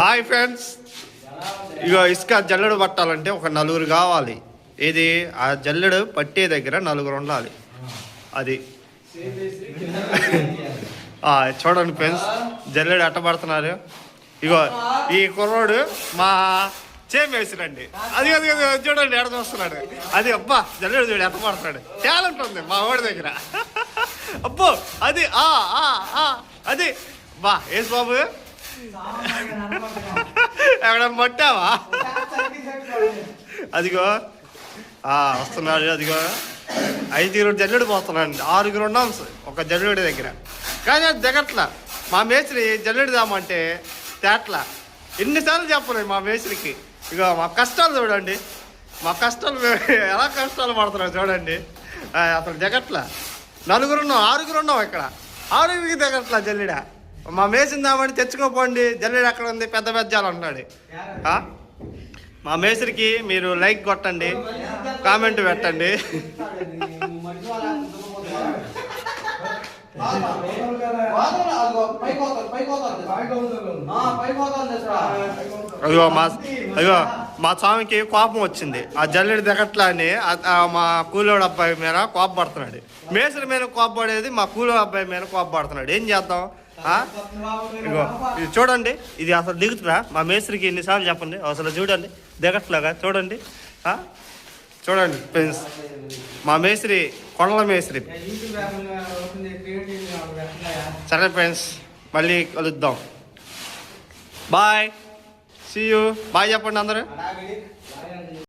Hi friends ఇగో ఇసుక జల్లెడు పట్టాలంటే ఒక నలుగురు కావాలి. ఇది ఆ జల్లెడు పట్టే దగ్గర నలుగురు ఉండాలి. అది. చూడండి ఫ్రెండ్స్ జల్లెడు అట్టబడుతున్నారు ఇగో ఈ కుర్రోడు మా చేమేసిరండి అది అది అది చూడండి ఎడ చూస్తున్నాడు? అది అబ్బా జల్లెడు చూడు ఎట్టబడుతున్నాడు టాలెంట్ ఉంది మా వాడి దగ్గర. అబ్బో అది ఆ ఆ అది. బా ఏసు బాబు. ఎక్కడ పట్టావా? అదిగో. వస్తున్నాడు అదిగో. ఐదుగురు జల్లుడు పోతున్నాడు ఆరుగురు ఉన్నాం ఒక జల్లుడి దగ్గర. కానీ అది దిగట్లా మా మేస్త్రి జల్లుడు దామంటే తేట్లా. ఎన్నిసార్లు చెప్పలేదు మా మేస్త్రికి. ఇక మా కష్టాలు చూడండి. మా కష్టాలు ఎలా కష్టాలు పడుతున్నాం చూడండి. అతను అసలు దిగట్లా నలుగురు ఉన్నాం ఆరుగురు ఉన్నాం ఇక్కడ. ఆరుగురికి దిగట్లా జల్లిడా. మా మేసింది దామని తెచ్చుకోపోండి జల్లిడ ఎక్కడ ఉంది? పెద్ద పెద్దాలు అంటున్నాడు ఆ? మా మేస్త్రికి మీరు లైక్ కొట్టండి కామెంట్ పెట్టండి. అయ్యో మా అయ్యో మా స్వామికి కోపం వచ్చింది. ఆ జల్లెడి దిగట్లా అని మా కూలోడు అబ్బాయి మీద కోపపడుతున్నాడు. మేస్త్రి మీద కోపపడేది మా కూలో అబ్బాయి మీద కోపపడుతున్నాడు. ఏం చేద్దాం? ఇగో ఇది చూడండి. ఇది అసలు దిగుతుందా? మా మేస్త్రికి ఎన్నిసార్లు చెప్పండి. అసలు చూడండి. దిగట్లాగా చూడండి. చూడండి ఫ్రెండ్స్. మా మేస్త్రి కొండల మేస్త్రి. సరే ఫ్రెండ్స్. మళ్ళీ కలుద్దాం. బాయ్. సీ యూ బాయ్ చెప్పండి అందరూ.